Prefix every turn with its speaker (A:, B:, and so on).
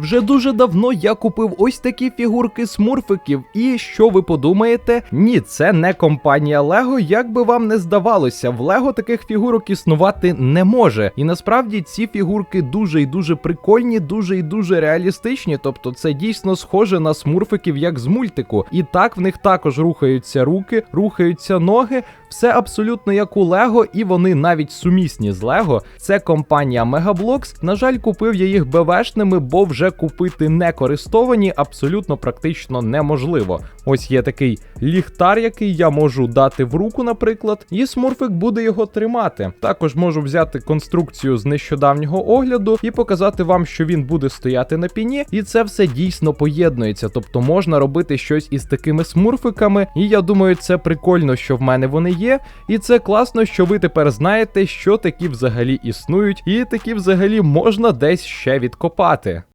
A: Вже дуже давно я купив ось такі фігурки смурфиків. І що ви подумаєте? Ні, це не компанія Лего. Як би вам не здавалося, в Лего таких фігурок існувати не може. І насправді ці фігурки дуже і дуже прикольні, дуже і дуже реалістичні. Тобто, це дійсно схоже на смурфиків, як з мультику. І так в них також рухаються руки, рухаються ноги. Все абсолютно як у Лего, і вони навіть сумісні з Лего. Це компанія Megablocks. На жаль, купив я їх БВшними, бо вже купити не користовані абсолютно практично неможливо. Ось є такий ліхтар, який я можу дати в руку, наприклад, і смурфик буде його тримати. Також можу взяти конструкцію з нещодавнього огляду і показати вам, що він буде стояти на піні, і це все дійсно поєднується. Тобто можна робити щось із такими смурфиками, і я думаю, це прикольно, що в мене вони є. І це класно, що ви тепер знаєте, що такі взагалі існують, і такі взагалі можна десь ще відкопати.